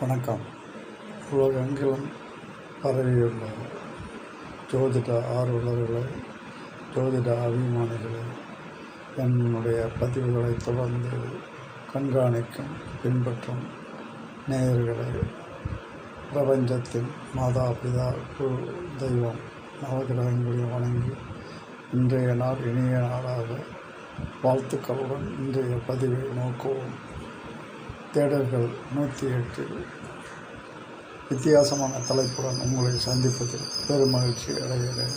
வணக்கம். உலகெங்கிலும் பரவியுள்ள ஜோதிட ஆர்வலர்களை ஜோதிட அபிமானிகளை என்னுடைய பதிவுகளை தொடர்ந்து கண்காணிக்கும் பின்பற்றும் நேயர்களை பிரபஞ்சத்தின் மாதா பிதா குரு தெய்வம் நவகிரகங்களையும் வணங்கி இன்றைய நாள் இனிய நாளாக வாழ்த்துக்களுடன் இன்றைய பதிவை நோக்குவோம். தேடல்கள் நூற்றி எட்டில் வித்தியாசமான தலைப்புடன் உங்களை சந்திப்பதில் பெருமகிழ்ச்சி அடைகிறேன்.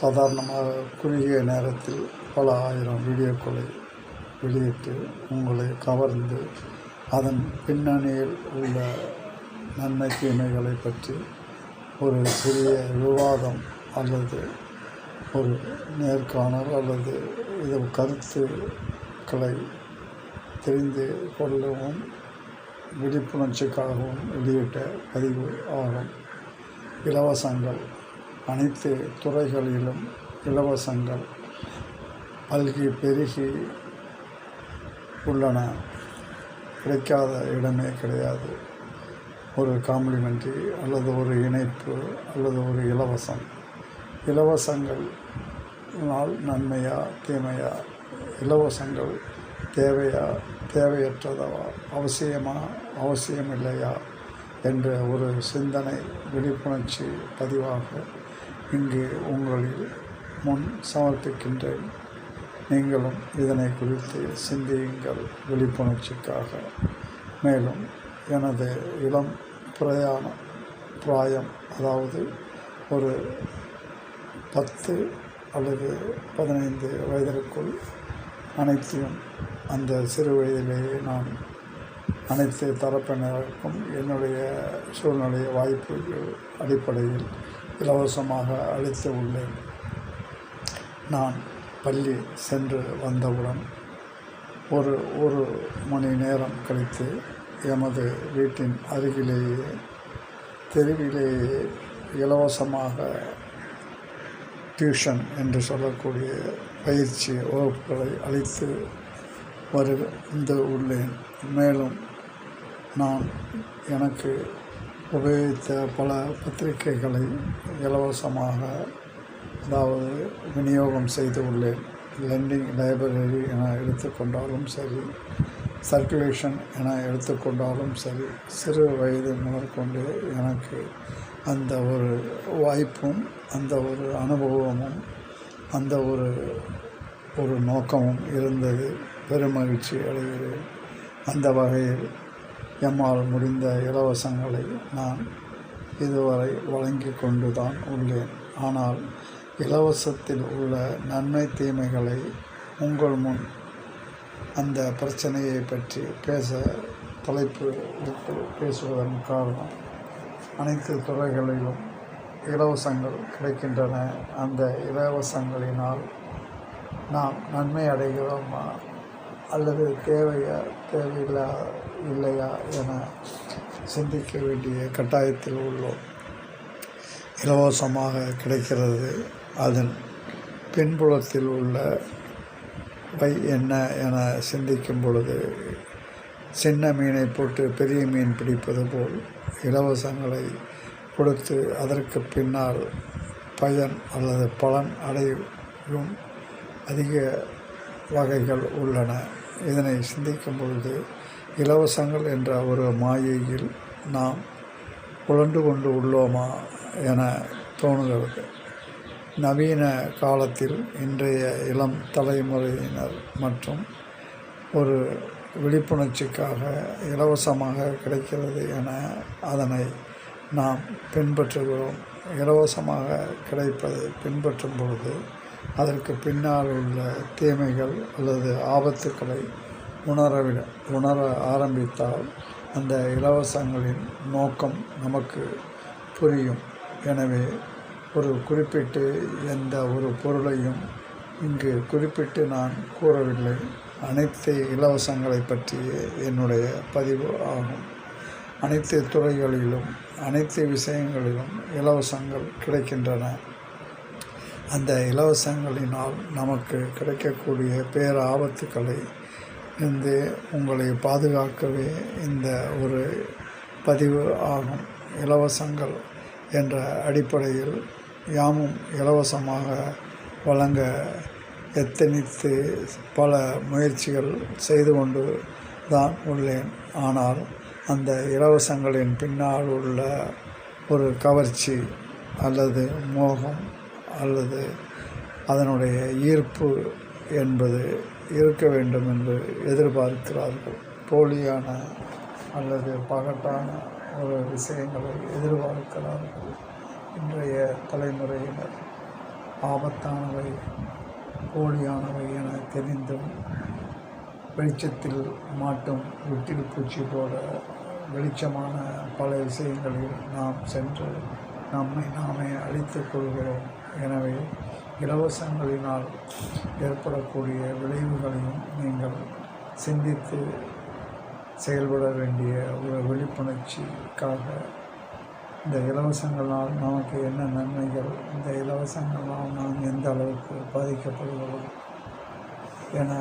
சாதாரணமாக குறுகிய நேரத்தில் பல ஆயிரம் வீடியோக்களை வெளியிட்டு உங்களை கவர்ந்து அதன் பின்னணியில் உள்ள நன்மை தீமைகளை பற்றி ஒரு சிறிய விவாதம் அல்லது ஒரு நேர்காணல் அல்லது இது கருத்துக்களை தெரிந்து கொள்ளவும் விழிப்புணர்ச்சிக்காகவும் வெளியிட்ட பதிவு ஆகும். இலவசங்கள். அனைத்து துறைகளிலும் இலவசங்கள் பல்கி பெருகி உள்ளன. கிடைக்காத இடமே கிடையாது. ஒரு காம்ப்ளிமெண்ட்ரி அல்லது ஒரு இணைப்பு அல்லது ஒரு இலவசம். இலவசங்கள்னால் நன்மையா தீமையா? இலவசங்கள் தேவையா தேவையற்றதா அவசியமா அவசியம் இல்லையா என்ற ஒரு சிந்தனை விழிப்புணர்ச்சி பதிவாக இங்கு உங்களில் முன் சமர்ப்பிக்கின்றேன். நீங்களும் இதனை குறித்து சிந்தியுங்கள் விழிப்புணர்ச்சிக்காக. மேலும் எனது இளம் பிரயாண பிராயம் அதாவது ஒரு பத்து அல்லது பதினைந்து வயதிற்குள் அனைத்தையும் அந்த சிறு வயதிலேயே நான் அனைத்து தரப்பினருக்கும் என்னுடைய சூழ்நிலை வாய்ப்புகள் அடிப்படையில் இலவசமாக அளித்து உள்ளேன். நான் பள்ளி சென்று வந்தவுடன் ஒரு ஒரு மணி நேரம் கழித்து எமது வீட்டின் அருகிலேயே தெருவிலேயே இலவசமாக டியூஷன் என்று சொல்லக்கூடிய பயிற்சி வகுப்புகளை அளித்து வரு வந்து உள்ளேன். மேலும் நான் எனக்கு உபயோகித்த பல பத்திரிகைகளை இலவசமாக அதாவது விநியோகம் செய்து உள்ளேன். லெண்டிங் லைப்ரரி என எடுத்துக்கொண்டாலும் சரி சர்க்குலேஷன் என எடுத்துக்கொண்டாலும் சரி சிறு வயது முதற்கொண்டு எனக்கு அந்த ஒரு வாய்ப்பும் அந்த ஒரு அனுபவமும் அந்த ஒரு ஒரு நோக்கமும் இருந்தது. பெருமகிழ்ச்சி அடைகிறேன். அந்த வகையில் எம்மால் முடிந்த இலவசங்களை நான் இதுவரை வழங்கி கொண்டு தான் உள்ளேன். ஆனால் இலவசத்தில் உள்ள நன்மை தீமைகளை உங்கள் முன் அந்த பிரச்சனையை பற்றி பேச தலைப்பு எடுத்து பேசுவதன் காரணம் அனைத்து துறைகளிலும் இலவசங்கள் கிடைக்கின்றன. அந்த இலவசங்களினால் நாம் நன்மை அடைகிறோமா? அல்லது தேவையா தேவையில்லா இல்லையா என சிந்திக்க வேண்டிய கட்டாயத்தில் உள்ளோம். இலவசமாக கிடைக்கிறது. அதன் பின்புலத்தில் உள்ள வை என்ன என சிந்திக்கும் பொழுது சின்ன மீனை போட்டு பெரிய மீன் பிடிப்பது போல் இலவசங்களை கொடுத்து அதற்கு பின்னால் பயன் அல்லது பலன் அடையும் அதிக வகைகள் உள்ளன. இதனை சிந்திக்கும் பொழுது இலவசங்கள் என்ற ஒரு மாயையில் நாம் புலண்டு கொண்டு உள்ளோமா என தோணுகிறது. நவீன காலத்தில் இன்றைய இளம் தலைமுறையினர் மற்றும் ஒரு விழிப்புணர்ச்சிக்காக இலவசமாக கிடைக்கிறது என அதனை நாம் பின்பற்றுகிறோம். இலவசமாக கிடைப்பதை பின்பற்றும் பொழுது அதற்கு பின்னால் உள்ள தீமைகள் அல்லது ஆபத்துக்களை உணரவிட உணர ஆரம்பித்தால் அந்த இலவசங்களின் நோக்கம் நமக்கு புரியும். எனவே ஒரு குறிப்பிட்டு எந்த ஒரு பொருளையும் இங்கு குறிப்பிட்டு நான் கூறவில்லை. அனைத்து இலவசங்களை பற்றிய என்னுடைய பதிவு ஆகும். அனைத்து துறைகளிலும் அனைத்து விஷயங்களிலும் இலவசங்கள் கிடைக்கின்றன. அந்த இலவசங்களினால் நமக்கு கிடைக்கக்கூடிய பேர ஆபத்துக்களை இருந்து உங்களை பாதுகாக்கவே இந்த ஒரு பதிவு ஆகும். இலவசங்கள் என்ற அடிப்படையில் யாமும் இலவசமாக வழங்க எத்தனித்து பல முயற்சிகள் செய்து கொண்டு தான் உள்ளேன். ஆனால் அந்த இலவசங்களின் பின்னால் உள்ள ஒரு கவர்ச்சி அல்லது மோகம் அல்லது அதனுடைய ஈர்ப்பு என்பது இருக்க வேண்டும் என்று எதிர்பார்க்கிறார்கள். போலியான அல்லது பகட்டான ஒரு விஷயங்களை எதிர்பார்க்கிறார்கள் இன்றைய தலைமுறையினர். ஆபத்தானவை போலியானவை என தெரிந்தும் வெளிச்சத்தில் மாட்டும் விட்டில் பூச்சி போல வெளிச்சமான பல விஷயங்களில் நாம் சென்று நம்மை நாமே அழித்துக் கொள்கிறோம். எனவே இலவசங்களினால் ஏற்படக்கூடிய விளைவுகளையும் நீங்கள் சிந்தித்து செயல்பட வேண்டிய ஒரு விழிப்புணர்ச்சிக்காக இந்த இலவசங்களால் நமக்கு என்ன நன்மைகள் இந்த இலவசங்களால் நாம் எந்த அளவுக்கு பாதிக்கப்படுகிறோம் என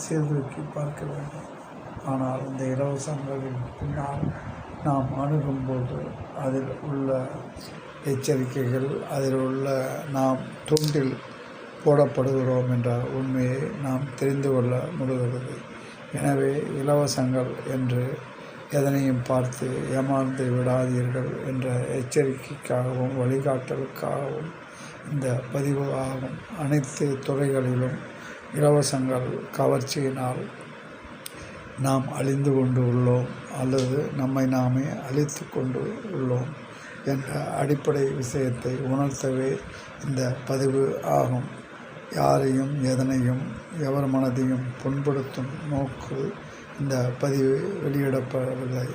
சீர்தூக்கி பார்க்க வேண்டும். ஆனால் இந்த இலவசங்களின் பின்னால் நாம் அணுகும்போது அதில் உள்ள எச்சரிக்கைகள் அதில் உள்ள நாம் தூண்டில் போடப்படுகிறோம் என்ற உண்மையை நாம் தெரிந்து கொள்ள முடிகிறது. எனவே இலவசங்கள் என்று எதனையும் பார்த்து ஏமாந்து விடாதீர்கள் என்ற எச்சரிக்கைக்காகவும் வழிகாட்டலுக்காகவும் இந்த பதிவு ஆகும் அனைத்து துறைகளிலும் இலவசங்கள் கவர்ச்சியினால் நாம் அழிந்து கொண்டு உள்ளோம் அல்லது நம்மை நாமே அழித்து கொண்டு உள்ளோம் என்ற அடிப்படை விஷயத்தை உணர்த்தவே இந்த பதிவு ஆகும். யாரையும் எதனையும் எவர் மனதையும் புண்படுத்தும் நோக்கு இந்த பதிவு வெளியிடப்படவில்லை.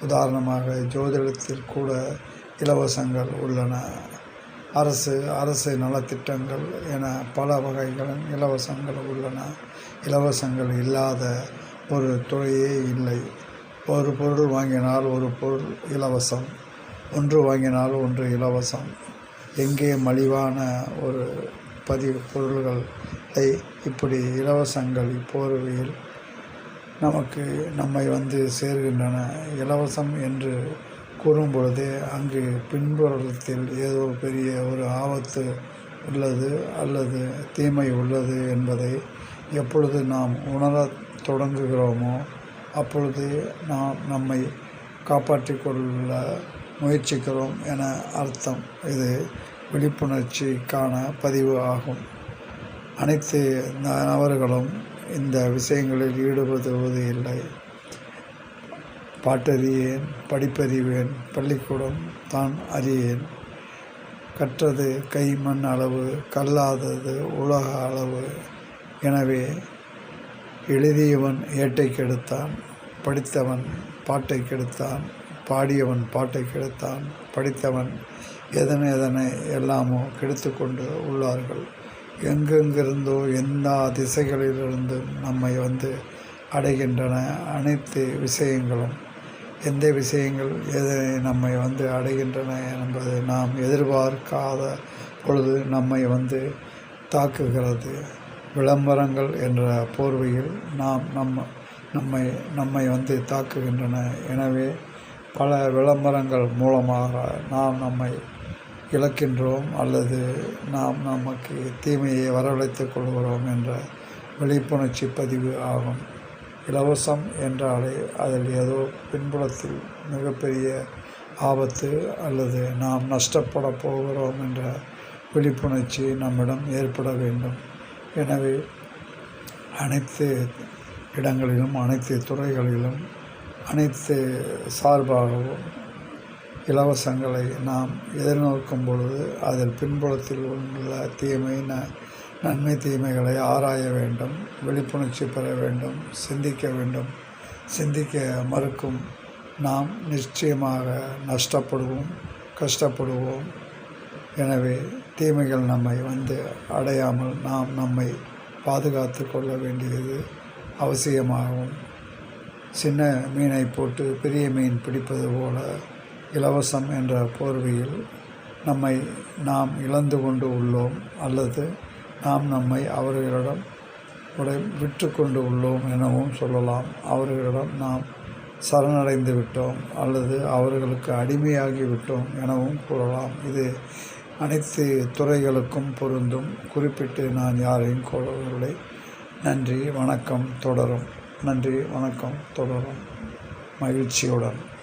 உதாரணமாக ஜோதிடத்தில் கூட இலவசங்கள் உள்ளன. அரசு அரசு நலத்திட்டங்கள் என பல வகைகளின் இலவசங்கள் உள்ளன. இலவசங்கள் இல்லாத ஒரு துறையே இல்லை. ஒரு பொருள் வாங்கினால் ஒரு பொருள் இலவசம். ஒன்று வாங்கினால் ஒன்று இலவசம். எங்கே மலிவான ஒரு பதிவு பொருள்களை? இப்படி இலவசங்கள் இப்போர்வையில் நமக்கு நம்மை வந்து சேர்கின்றன. இலவசம் என்று கூறும் பொழுதே அங்கு பின்புறத்தில் ஏதோ பெரிய ஒரு ஆபத்து உள்ளது அல்லது தீமை உள்ளது என்பதை எப்பொழுது நாம் உணரத் தொடங்குகிறோமோ அப்பொழுது நாம் நம்மை காப்பாற்றி கொள்ள முயற்சிக்கிறோம் என அர்த்தம். இது விழிப்புணர்ச்சிக்கான பதிவு ஆகும். அனைத்து நபர்களும் இந்த விஷயங்களில் ஈடுபடுவது இல்லை. பாட்டறியேன் படிப்பறிவேன் பள்ளிக்கூடம் தான் அறியேன். கற்றது கை மண் அளவு கல்லாதது உலக அளவு. எனவே எழுதியவன் ஏட்டை கெடுத்தான் படித்தவன் பாட்டை கெடுத்தான் பாடியவன் பாட்டை கெடுத்தான் படித்தவன் எதனை எதனை எல்லாமோ கெடுத்து கொண்டு உள்ளார்கள். எங்கெங்கிருந்தோ எந்த திசைகளிலிருந்தும் நம்மை வந்து அடைகின்றன அனைத்து விஷயங்களும். எந்த விஷயங்கள் எதனை நம்மை வந்து அடைகின்றன என்பது நாம் எதிர்பார்க்காத பொழுது நம்மை வந்து தாக்குகிறது. விளம்பரங்கள் என்ற போர்வையில் நாம் நம்ம நம்மை நம்மை வந்து தாக்குகின்றன. எனவே பல விளம்பரங்கள் மூலமாக நாம் நம்மை இழக்கின்றோம் அல்லது நாம் நமக்கு தீமையை வரவழைத்துக் கொள்கிறோம் என்ற விழிப்புணர்ச்சி பதிவு ஆகும். இலவசம் என்றாலே அதில் ஏதோ பின்புலத்தில் மிகப்பெரிய ஆபத்து அல்லது நாம் நஷ்டப்பட போகிறோம் என்ற விழிப்புணர்ச்சி நம்மிடம் ஏற்பட வேண்டும். எனவே அனைத்து இடங்களிலும் அனைத்து துறைகளிலும் அனைத்து சார்பாகவும் இலவசங்களை நாம் எதிர்நோக்கும் பொழுது அதில் பின்புலத்தில் உள்ள தீமை ந நன்மை தீமைகளை ஆராய வேண்டும் விழிப்புணர்ச்சி பெற வேண்டும் சிந்திக்க வேண்டும். சிந்திக்க மறுக்கும் நாம் நிச்சயமாக நஷ்டப்படுவோம் கஷ்டப்படுவோம். எனவே தீமைகள் நம்மை வந்து அடையாமல் நாம் நம்மை பாதுகாத்து கொள்ள வேண்டியது அவசியமாகும். சின்ன மீனை போட்டு பெரிய மீன் பிடிப்பது போல இலவசம் என்ற போர்வையில் நம்மை நாம் இழந்து கொண்டு உள்ளோம் அல்லது நாம் நம்மை அவர்களிடம் உடை விற்று கொண்டு உள்ளோம் எனவும் சொல்லலாம். அவர்களிடம் நாம் சரணடைந்து விட்டோம் அல்லது அவர்களுக்கு அடிமையாகி விட்டோம் எனவும் கூறலாம். இது அனைத்து துறைகளுக்கும் பொருந்தும். குறிப்பிட்டு நான் யாரையும் கூறவில்லை நன்றி வணக்கம் தொடரும். நன்றி வணக்கம் தொடரும். மகிழ்ச்சியுடன்.